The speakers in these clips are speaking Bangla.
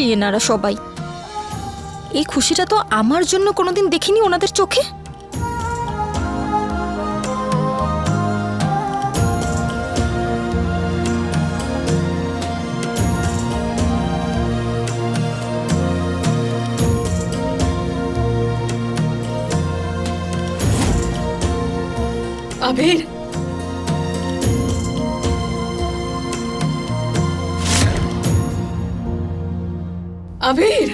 খুশি এনারা সবাই। এই খুশিটা তো আমার জন্য কোনোদিন দেখিনি ওনাদের চোখে। আবির আবির!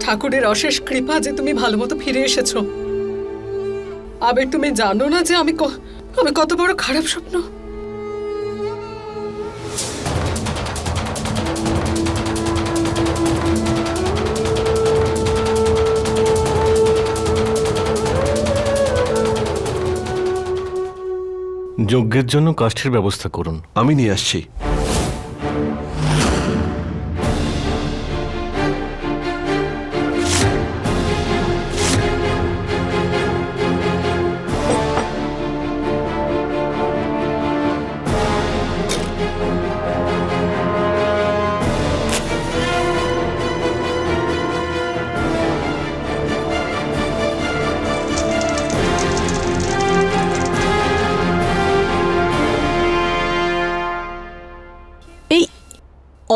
ঠাকুরের অশেষ কৃপা যে তুমি ভালো মতো ফিরে এসেছ। আবির, তুমি জানো না যে আমি আমি কত বড় খারাপ স্বপ্ন? যজ্ঞের জন্য কাষ্ঠের ব্যবস্থা করুন। আমি নিয়ে আসছি।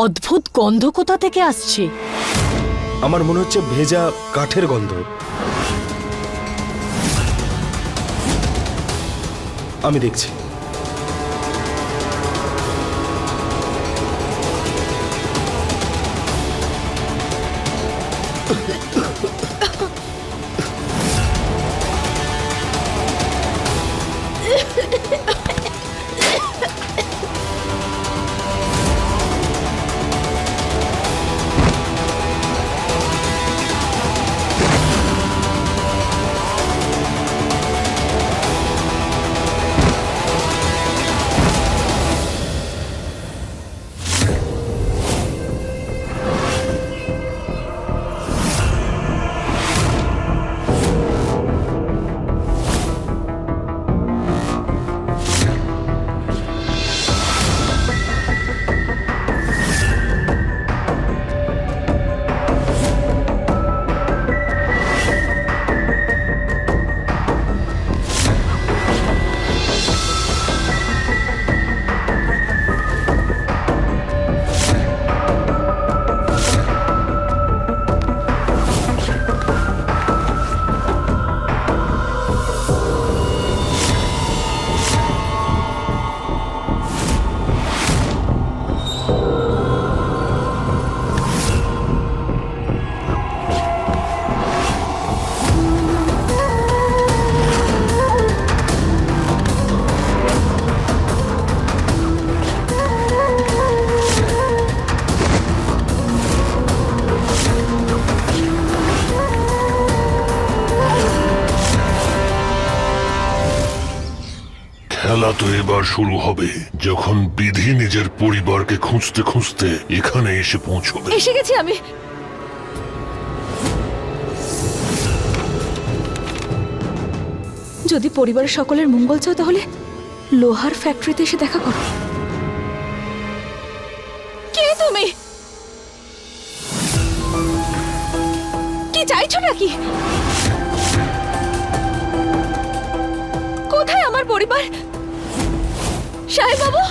অদ্ভুত গন্ধ কোথা থেকে আসছে? আমার মনে হচ্ছে ভেজা কাঠের গন্ধ। আমি দেখছি। খেলা শুরু হবে। যখন বিধি নিজের পরিবারকে খুঁজতে খুঁজতে এখানে এসে পৌঁছবে। এসে গেছি আমি। যদি পরিবারের সকলের মঙ্গল চাও তাহলে লোহার ফ্যাক্টরিতে এসে দেখা করো। কে তুমি? কি চাইছো নাকি? কোথায় আমার পরিবার? সাহেব বাবু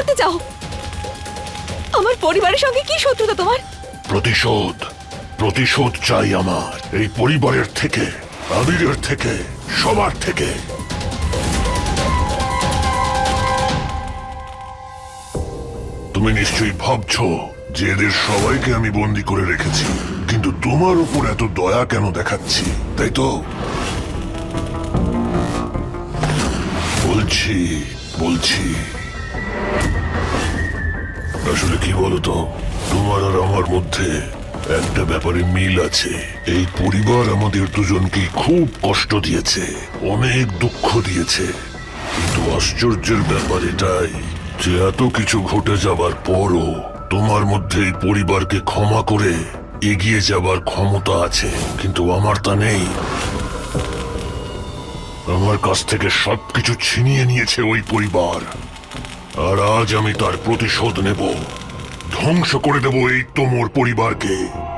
করতে চাও? আমার পরিবারের সঙ্গে কি শত্রুতা তোমার? প্রতিশোধ প্রতিশোধ চাই আমার। এই পরিবারের থেকে আবিরের থেকে, সবার থেকে। তুমি নিশ্চয়ই ভাবছ যে এদের সবাইকে আমি বন্দি করে রেখেছি, কিন্তু তোমার উপর এত দয়া কেন দেখাচ্ছি, তাই তো? বলছি বলছি। আসলে কি বলতো? তোমার আর আমার মধ্যে একটা ব্যাপারে মিল আছে। এই পরিবার আমাদের দুজনকে খুব কষ্ট দিয়েছে, অনেক দুঃখ দিয়েছে। কিন্তু আশ্চর্যের ব্যাপার এটাই যে এত কিছু ঘটে যাবার পরও তোমার মধ্যে এই পরিবারকে ক্ষমা করে এগিয়ে যাবার ক্ষমতা আছে। কিন্তু আমার তা নেই। আমার কাছ থেকে সবকিছু ছিনিয়ে নিয়েছে ওই পরিবার। আর আজ আমি তার প্রতিশোধ নেব। ধ্বংস করে দেব এই তোমর পরিবারকে।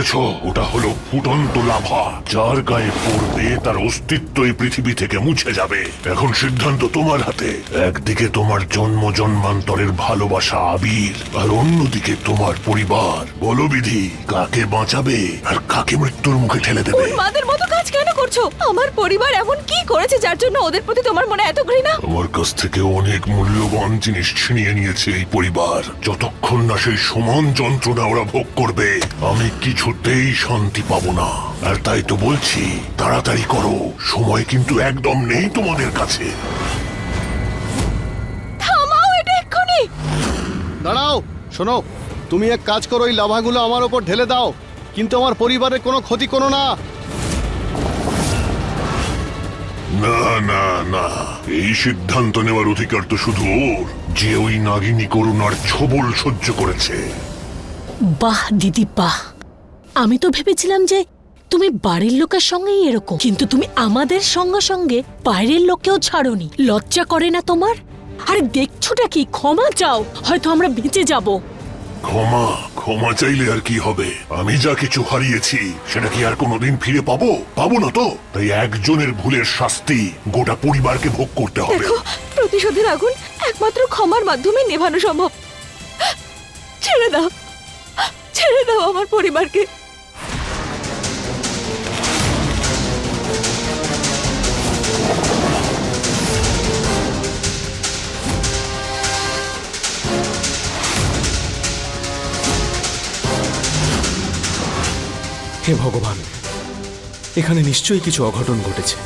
দেখেছ? ওটা হলো ফুটন্ত লাভা, যার গায়ে পড়বে তার অস্তিত্ব এই পৃথিবী থেকে মুছে যাবে। এখন সিদ্ধান্ত তোমার হাতে। একদিকে তোমার জন্ম জন্মান্তরের ভালোবাসা আবির, আর অন্যদিকে তোমার পরিবার। বলবিধি, কাকে বাঁচাবে আর কাকে মৃত্যুর মুখে ঠেলে দেবে? মাদের মতো কাজ করছ? আমার পরিবার এমন কি করেছে যার জন্য ওদের প্রতি তোমার মনে এত ঘৃণা? আমার কাছ থেকে অনেক মূল্যবান জিনিস ছিনিয়ে নিয়েছে এই পরিবার। যতক্ষণ না সেই সমান যন্ত্রণা ওরা ভোগ করবে আমি কিছুতেই শান্তি পাবো না। আর তাই তো বলছি তাড়াতাড়ি করো। সময় কিন্তু একদম নেই তোমাদের কাছে। থামাও এটা এক্ষুনি! দাঁড়াও শোনো তুমি এক কাজ করো ওই লাভাগুলো আমার ওপর ঢেলে দাও। কিন্তু আমার পরিবারের কোনো ক্ষতি করো না। না না না। এই সিদ্ধান্ত নেওয়ার অধিকার তো শুধু ওর। যে ওই নাগিনী করুণার ছবল সহ্য করেছে। বাহ, দিদি, বাহ। আমি তো ভেবেছিলাম যে তুমি বাড়ির লোকের সঙ্গেই এরকম, কিন্তু তুমি আমাদের সঙ্গে সঙ্গে বাইরের লোককেও ছাড়োনি। লজ্জা করে না তোমার? আরে দেখছোটা কি? ক্ষমা চাও। হয়তো আমরা বেঁচে যাব। ক্ষমা ক্ষমা চাইলে আর কি হবে? আমি যা কিছু হারিয়েছি, সেটা কি আর কোনোদিন ফিরে পাবো? পাবো না তো? তাই একজনের ভুলের শাস্তি গোটা পরিবারকে ভোগ করতে হবে। দেখো, প্রতিশোধের আগুন একমাত্র ক্ষমার মাধ্যমে নেভানো সম্ভব। ছেড়ে দাও। ছেড়ে দাও আমার পরিবারকে। হে ভগবান, এখানে নিশ্চয়ই কিছু অঘটন ঘটেছে।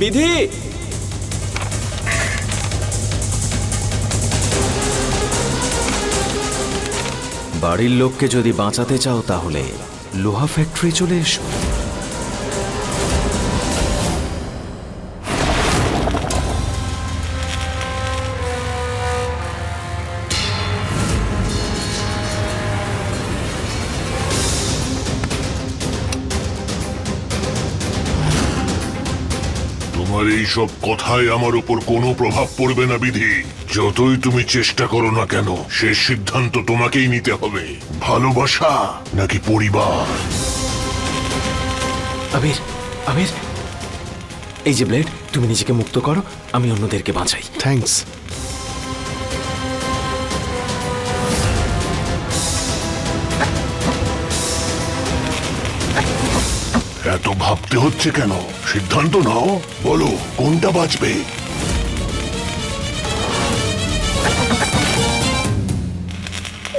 বিধি! বাড়ির লোককে যদি বাঁচাতে চাও তাহলে লোহা ফ্যাক্টরি চলে এসো। তোমার এই সব কথায় আমার উপর কোনো প্রভাব পড়বে না বিধি। যতই তুমি চেষ্টা করো না কেন সে সিদ্ধান্ত তোমাকেই নিতে হবে। ভালোবাসা নাকি পরিবার? আমির আমির। এই যে ব্লেড তুমি নিজেকে মুক্ত করো আমি অন্যদেরকে বাঁচাই। থ্যাঙ্কস ভাবতে হচ্ছে কেন? সিদ্ধান্ত নাও। বলো, কোনটা বাঁচবে?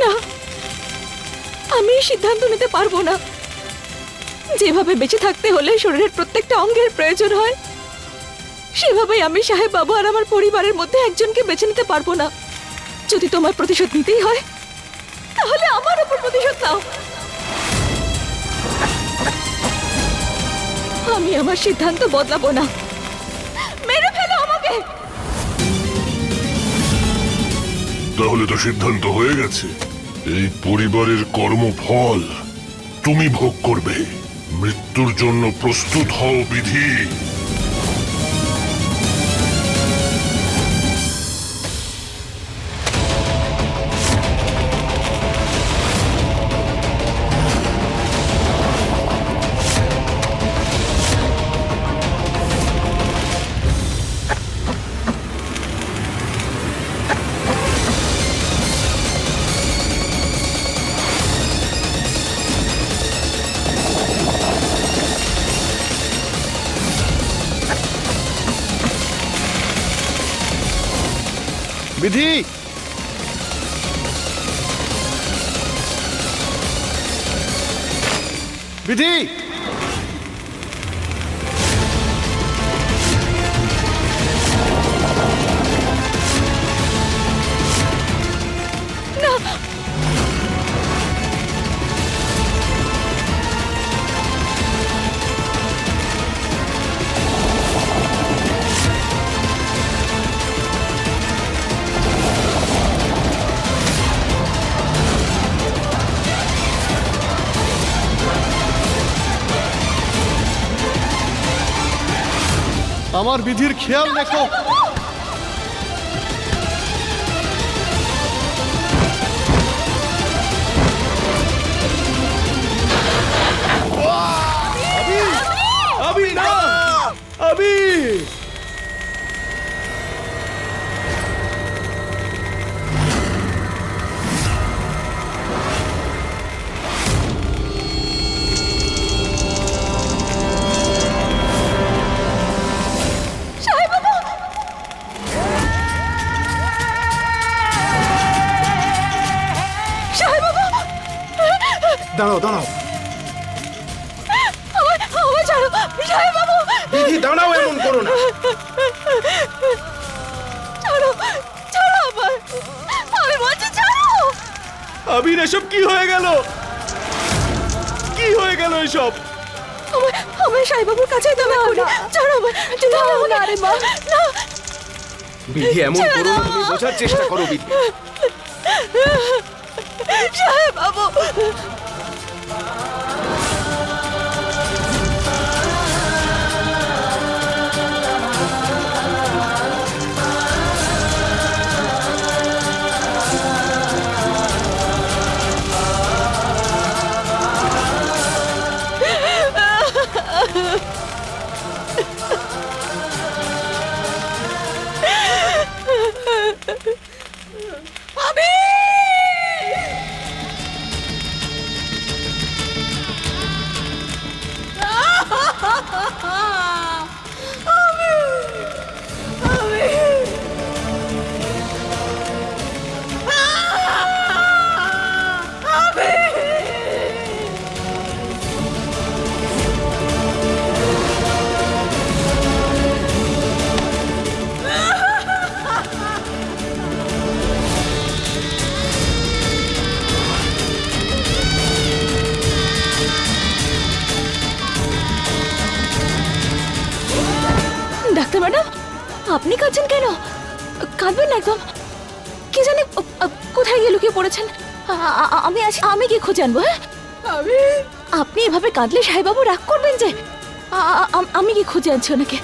না, আমি সিদ্ধান্ত নিতে পারব না। যেভাবে বেঁচে থাকতে হলে শরীরের প্রত্যেকটা অঙ্গের প্রয়োজন হয়, সেভাবেই আমি সাহেব বাবু আর আমার পরিবারের মধ্যে একজনকে বেছে নিতে পারব না। যদি তোমার প্রতিশোধ নিতেই হয়, তাহলে আমার উপর প্রতিশোধ নাও। আমি আমার সিদ্ধান্ত বদলাবো না। মেরে ফেলো আমাকে! তাহলে তো সিদ্ধান্ত হয়ে গেছে। এই পরিবারের কর্মফল তুমি ভোগ করবে। মৃত্যুর জন্য প্রস্তুত হও, বিধি। বিধি আমার বিধির খেয়াল রেখো। কি হয়ে গেল কি হয়ে গেল এসব আমার আমার সাহেব বাবুর কাছে তুমি করে ছাড়ো চলো ছাড়ো না রে মা। না। বিধি এমন করো না তুমি বোঝার চেষ্টা করো বিধি। সাহেব বাবু ম্যাডাম আপনি কাঁদছেন কেন? কাঁদবেন না একদম। কি জানি কোথায় গিয়ে লুকিয়ে পড়েছেন? আমি আছি আমি কি খুঁজে আনব হ্যাঁ? আমি? আপনি এভাবে কাঁদলে সাহেবাবু রাগ করবেন যে আম- কি খুঁজে আনছি ওনাকে।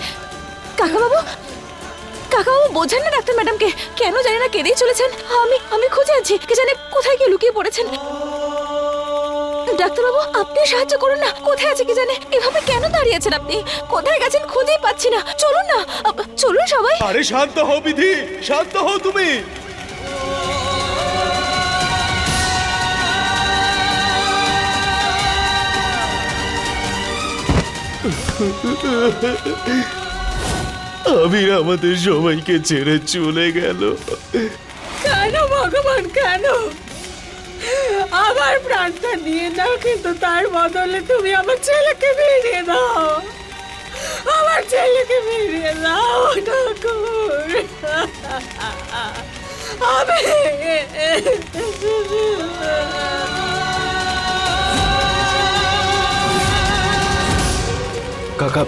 কাকাবাবু কাকাবাবু বোঝেন না ডাক্তার ম্যাডামকে কেন জানি না কেঁদেই চলেছেন। আমি আমি খুঁজে আছি কে জানে কোথায় গিয়ে লুকিয়ে পড়েছেন। ডাক্তারবাবু আপনি সাহায্য করুন না। কোথায় আছে কি জানে? এভাবে কেন দাঁড়িয়ে আছেন আপনি? কোথায় গেছেন খুঁজেই পাচ্ছি না। চলুন না। চলুন সবাই। আরে শান্ত হও বিধি শান্ত হও তুমি। আবির আমাদের সবাইকে ছেড়ে চলে গেল। কেন ভগবান কেন? আমার প্রাণটা নিয়ে নাও কিন্তু তার বদলে তুমি আমার ছেলেকে ফিরিয়ে দাও। আমার ছেলেকে ফিরিয়ে দাও ঠাকুর। আমি কাকা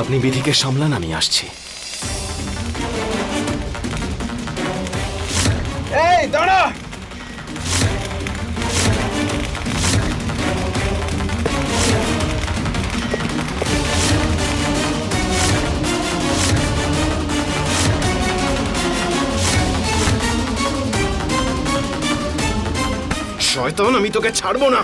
আপনি বিধিকে সামলান আমি আসছি। এই দাঁড়া শয়তান আমি তোকে ছাড়বো না।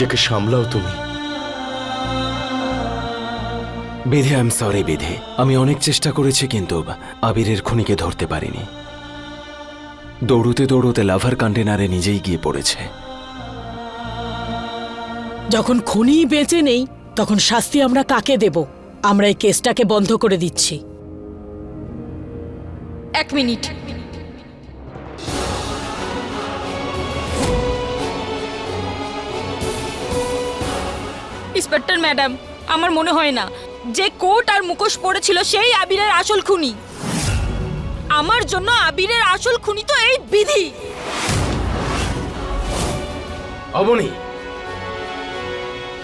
নিজেকে সামলাও তুমি। বেধে আই এম সরি বেধে। আমি অনেক চেষ্টা করেছি কিন্তু আবিরের খুনিকে ধরতে পারিনি। দৌড়তে দৌড়তে লাভার কন্টেনারে নিজেই গিয়ে পড়েছে। যখন খুনি বেঁচে নেই তখন শাস্তি আমরা কাকে দেব? আমরা এই কেসটাকে বন্ধ করে দিচ্ছি। এক মিনিট। ইন্সপেক্টর ম্যাডাম আমার মনে হয় না। যে কোট আর মুখোশ পরেছিল সেই আবিরের আসল খুনি। আমার জন্য আবিরের আসল খুনি তো এই বিধি। অবনি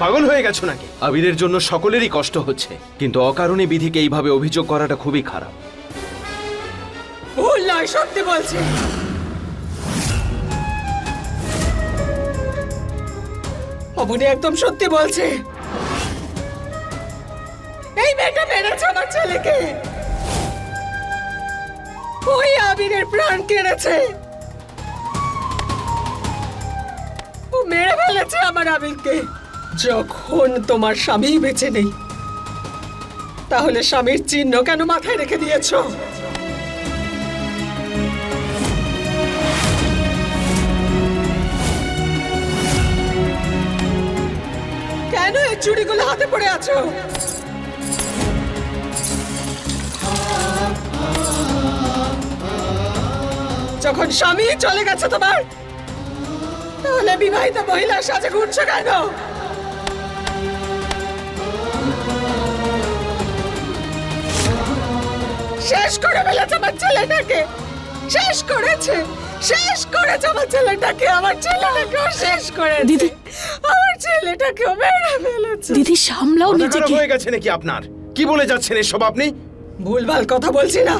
পাগল হয়ে গেছো নাকি? আবিরের জন্য সকলেরই কষ্ট হচ্ছে কিন্তু অকারণে বিধিকে এইভাবে অভিযোগ করাটা খুবই খারাপ। ভুল নয় সত্যি বলছি। অবনি একদম সত্যি বলছে। এই মেয়েটা মেরেছে আমার ছেলেকে। ওই আবিরের প্রাণ কেড়েছে। ও মেরে ফেলেছে আমার আবিরকে। যখন তোমার স্বামী বেঁচে নেই, তাহলে স্বামীর চিহ্ন কেন মাথায় রেখে দিয়েছ? কেন এই চুড়িগুলো হাতে পড়ে আছো? যখন স্বামী চলে গেছে তোমার তাহলে বিবাহিত মহিলার সাথে ঘুরছো কেন? শেষ করে ফেলেছে আমার ছেলেটাকে। শেষ করেছে। শেষ করেছে আমার ছেলেটাকে। আমার ছেলেটাকেও শেষ করে দিদি। ছেলেটাকেও মেরে ফেলেছে। দিদি সামলাও মাথা খারাপ নিজেকে। হয়ে গেছে নাকি আপনার? কি বলে যাচ্ছেন এসব আপনি? ভুলভাল কথা বলছি না।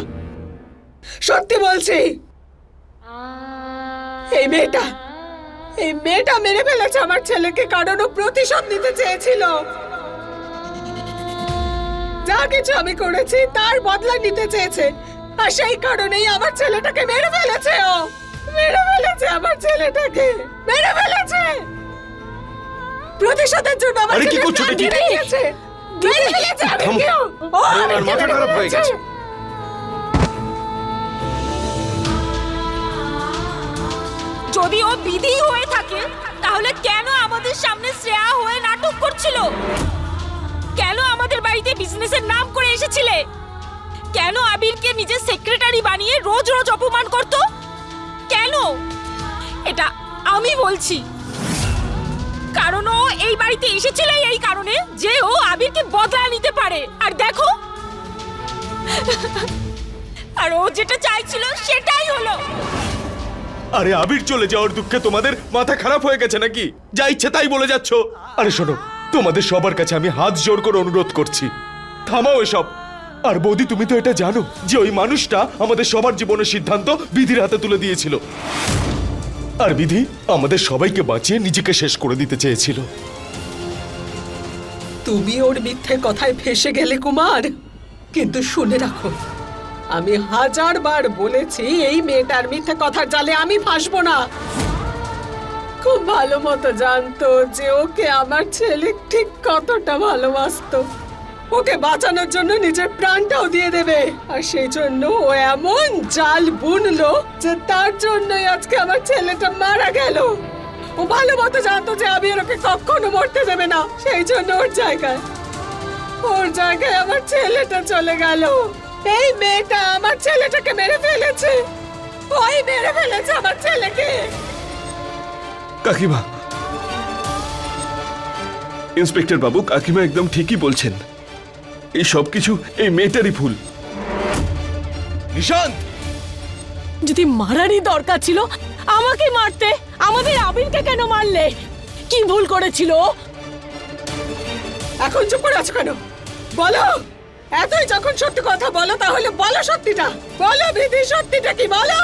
সত্যি বলছি। এই মেয়েটা এই মেয়েটা মেরে ফেলেছে আমার ছেলেকে কারণ ও প্রতিশোধ নিতে চেয়েছিল। যা কিছু আমি করেছি তার বদলা নিতে চেয়েছে। আর সেই কারণেই আমার ছেলেটাকে মেরে ফেলেছে ও। মেরে ফেলেছে আমার ছেলেটাকে। মেরে ফেলেছে! প্রতিশোধের জন্য আমার আরে কি করছ। মেরে ফেলেছে আমি থামো। কেউ? ও আরে আমি মাথা খারাপ হয়ে গেছে। যদি ও বিধি হয়ে থাকে তাহলে কেন আমাদের সামনে শ্রেয়া হয়ে নাটক করছিল? কেন আমাদের বাড়িতে বিজনেসের নাম করে এসেছিলে? কেন আবিরকে নিজের সেক্রেটারি বানিয়ে রোজ রোজ অপমান করত? কেন? এটা আমি বলছি। কারণ ও এই বাড়িতে এসেছিল এই কারণে যে ও আবিরকে বদলা নিতে পারে। আর দেখো। আর ও যেটা চাইছিল সেটাই হলো। আরে আবির চলে যাওয়ার দুঃখে তোমাদের মাথা খারাপ হয়ে গেছে নাকি? যা ইচ্ছে তাই বলে যাচ্ছ। আরে শোনো, তোমাদের সবার কাছে আমি হাত জোর করে অনুরোধ করছি। থামাও এসব। আর বৌদি, তুমি তো এটা জানো যে ওই মানুষটা আমাদের সবার জীবনের সিদ্ধান্ত বিধির হাতে তুলে দিয়েছিল। আর বিধি আমাদের সবাইকে বাঁচিয়ে নিজেকে শেষ করে দিতে চেয়েছিল। তুমি ওর মিথ্যে কথায় ফেসে গেলে কুমার। কিন্তু শুনে রাখো, আমি হাজার বার বলেছি, এই মেয়েটার মিথ্যে কথার জালে আমি ফাঁসবো না। খুব ভালো মতো জানতো যে ওকে আমার ছেলে ঠিক কতটা ভালোবাসতো। ওকে বাঁচানোর জন্য নিজের প্রাণটাও দিয়ে দেবে। আর সেই জন্য ও এমন জাল বুনলো যে তার জন্যই আজকে আমার ছেলেটা মারা গেল। ও ভালো মতো জানতো যে আমি আর ওকে কখনো মরতে দেবে না। সেই জন্য ওর জায়গায় ওর জায়গায় আমার ছেলেটা চলে গেল। এই মেয়েটা আমার ছেলেটাকে মেরে ফেলেছে। ওই মেরে ফেলেছে আমার ছেলেকে। কাকিমা। ইন্সপেক্টর বাবু, কাকিমা একদম ঠিকই বলছেন। এই সব কিছু এই মেয়েটারই ভুল। নিশান্ত যদি মারারই দরকার ছিল আমাকে মারতে। আমাদের আবিরকে কেন মারলে? কি ভুল করেছিল? ও? এখন চুপ করে আছো কেন? বলো! এতই যখন সত্যি কথা বলো তাহলে বলো সত্যিটা। বলো বিধি সত্যিটা কি? বলো!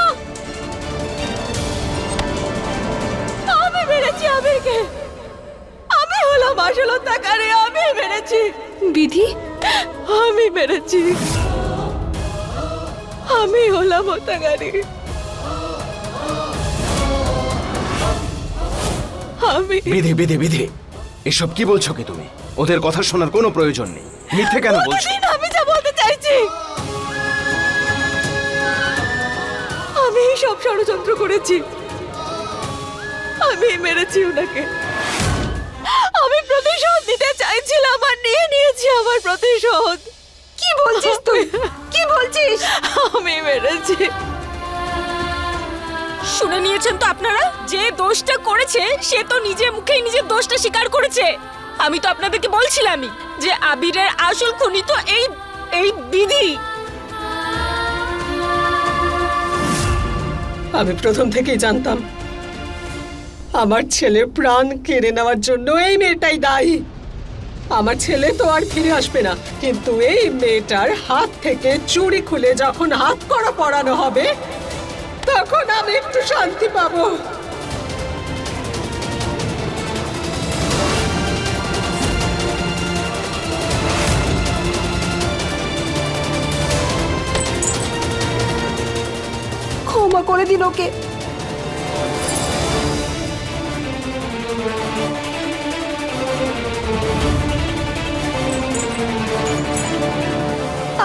আমি মেরেছি আবিরকে। আমি হলাম আসল তাকারে আমি মেরেছি। বিধি আমি মেরেছি। আমি হলাম হত্যাকারী। আমি বিধি বিধি বিধি। এসব কি বলছো কি তুমি? ওদের কথা শোনার কোনো প্রয়োজন নেই। মিথ্যে কেন বলছো? আমি যা বলতে চাইছি। আমি সব ষড়যন্ত্র করেছি। আমি মেরেছি ওনাকে। চাইছিলাম আর নিয়ে নিয়েছি আমার প্রতিশোধ। কি বলছিস তুই? কি বলছিস? আমি মেরেছি। শুনে নিয়েছেন তো আপনারা? যে দোষটা করেছে সে তো নিজে মুখেই নিজের দোষটা স্বীকার করেছে। আমি তো আপনাদেরকে বলছিলামই যে আবিরের আসল খুনি তো এই এই বিধি। আমি প্রথম থেকেই জানতাম আমার ছেলে প্রাণ কেড়ে নেওয়ার জন্য এই মেয়েটাই দায়ী। আমার ছেলে তো আর ফিরে আসবে না। কিন্তু এই মেয়েটার হাত থেকে চুরি খুলে যখন হাত করা পড়ানো হবে, তখন আমি একটু শান্তি পাবো। ক্ষমা করে দিন ওকে।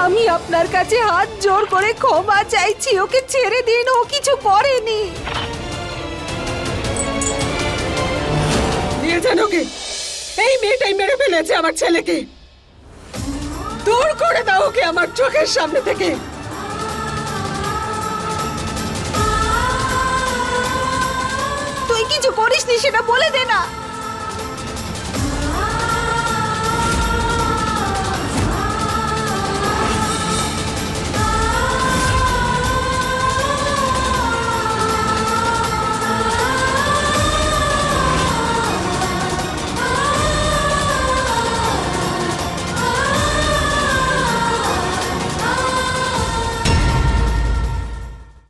আমি আপনার কাছে হাত জোর করে ক্ষমা চাইছি ওকে ছেড়ে দিন ও কিছু করেনি। নিয়ে যান ওকে। এই মেয়েটাই মেরে ফেলেছে আমার ছেলেকে। দূর করে দাও ওকে আমার চোখের সামনে থেকে। তুই কিছু করিসনি সেটা বলে দে না।